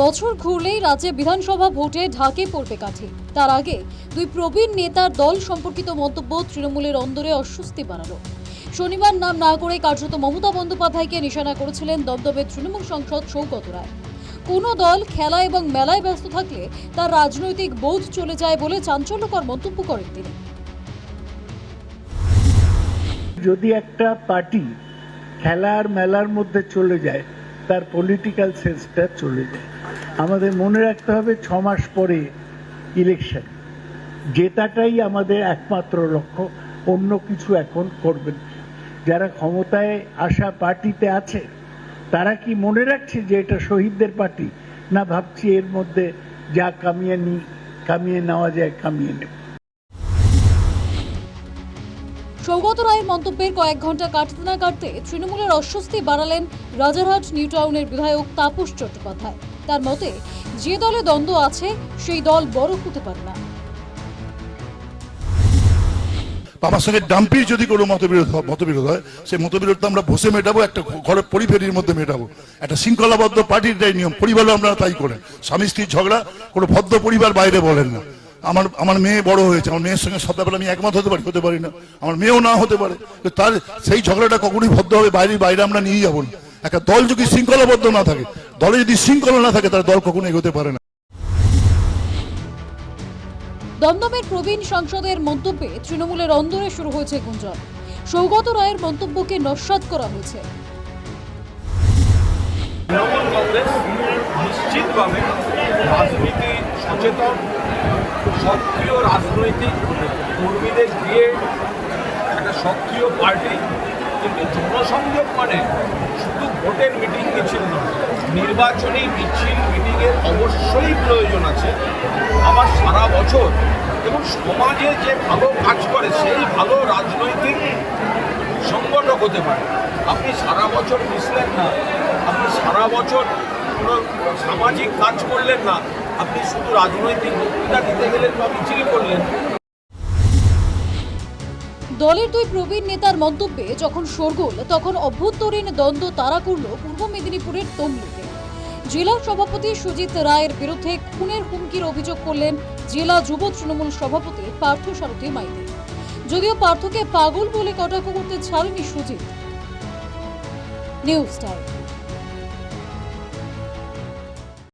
বছর ঘুরলেই রাজ্যে বিধানসভা ভোটে ঢাকে পড়বে কাঠি। তার আগে দুই প্রবীণ নেতার দল সম্পর্কিত মন্তব্য তৃণমূলের অন্দরে অস্বস্তি বাড়ালো। শনিবার নাম না করে কার্যত মমতা বন্দ্যোপাধ্যায়কে নিশানা করেছিলেন দমদমের তৃণমূল সাংসদ সৌগত রায়। কোনো দল খেলা এবং মেলায় ব্যস্ত থাকলে তার রাজনৈতিক বোধ চলে যায় বলে চাঞ্চল্যকর মন্তব্য করেন তিনি। যদি একটা পার্টি খেলার মেলার মধ্যে চলে যায় তার পলিটিক্যাল সেন্সটা চলে যায়। আমাদের মনে রাখতে হবে ছ মাস পরে ইলেকশন জেতাটাই আমাদের একমাত্র লক্ষ্য, অন্য কিছু এখন করবেন যারা ক্ষমতায় আসা পার্টিতে আছে, তারা কি মনে রাখছে যে এটা শহীদদের পার্টি? না ভাবছি এর মধ্যে যা কামিয়ে নি কামিয়ে নেওয়া যায়, কামিয়ে নেব। সৌগত রায়ের মন্তব্যের কয়েক ঘণ্টা কাটতে না কাটতে তৃণমূলের অস্বস্তি বাড়ালেন রাজারহাট, নিউ টাউনের বিধায়ক তাপস চট্টোপাধ্যায়। তার মতে, যে দলে দ্বন্দ্ব আছে, সেই দল বড় হতে পারে না। বাবার সঙ্গে ডাম্পির যদি কোনো মতবিরোধ মতবিরোধ হয়, সেই মতবিরোধটা আমরা বসে মেটাবো, একটা ঘরের পরিফেরির মধ্যে মেটাবো। একটা শৃঙ্খলাবদ্ধ পার্টির নিয়ম, পরিবারও আমরা তাই করেন। স্বামী স্ত্রীর ঝগড়া, কোনো ভদ্র পরিবার বাইরে বলেন না। আমার আমার মেয়ে বড় হয়েছে আমার মেয়ের সঙ্গে সব ব্যাপারে আমি একমত হতে পারি হতে পারি না। আমার মেয়েও না হতে পারে। তো তার সেই ঝগড়াটা কখনোই ভদ্র হবে বাইরে বাইরে আমরা নিয়ে যাব না। একটা দল যদি শৃঙ্খলাবদ্ধ না থাকে দলে যদি শৃঙ্খলা না থাকে তার দল কখনো এগোতে পারে না। দমদমের প্রবীণ সাংসদের মন্তব্যে তৃণমূলের অন্দরে শুরু হয়েছে গুঞ্জন। সৌগত রায়ের মন্তব্যকে নস্বাত করা হয়েছে। তৃণমূল কংগ্রেস নিশ্চিতভাবে রাজনীতি সচেতন সক্রিয় রাজনৈতিক কর্মীদের দিয়ে একটা সক্রিয় পার্টি, কিন্তু জনসংযোগ মানে শুধু ভোটের মিটিং মিছিল নয়, নির্বাচনী মিছিল, মিটিংয়ের অবশ্যই প্রয়োজন আছে। আবার সারা বছর এবং সমাজে যে ভালো কাজ করে, সেই ভালো রাজনৈতিক সংগঠক হতে পারে। আপনি সারা বছর মিশলেন না, আপনি সারা বছর কোনো সামাজিক কাজ করলেন না আপনি শুধু রাজনৈতিক বক্তৃতা দিতে গেলেন বা মিছিল করলেন দলের দুই প্রবীণ নেতার মন্তব্যে, যখন শোরগোল, তখন অভ্যন্তরীণ দ্বন্দ্ব তাড়া করল পূর্ব মেদিনীপুরের তমলুকে। জেলা সভাপতি সুজিত রায়ের বিরুদ্ধে খুনের হুমকির অভিযোগ করলেন জেলা যুব তৃণমূল সভাপতি পার্থ সারথী মাইতি। যদিও পার্থকে পাগল বলে কটাক্ষ করতে ছাড়েনি সুজিত। News time.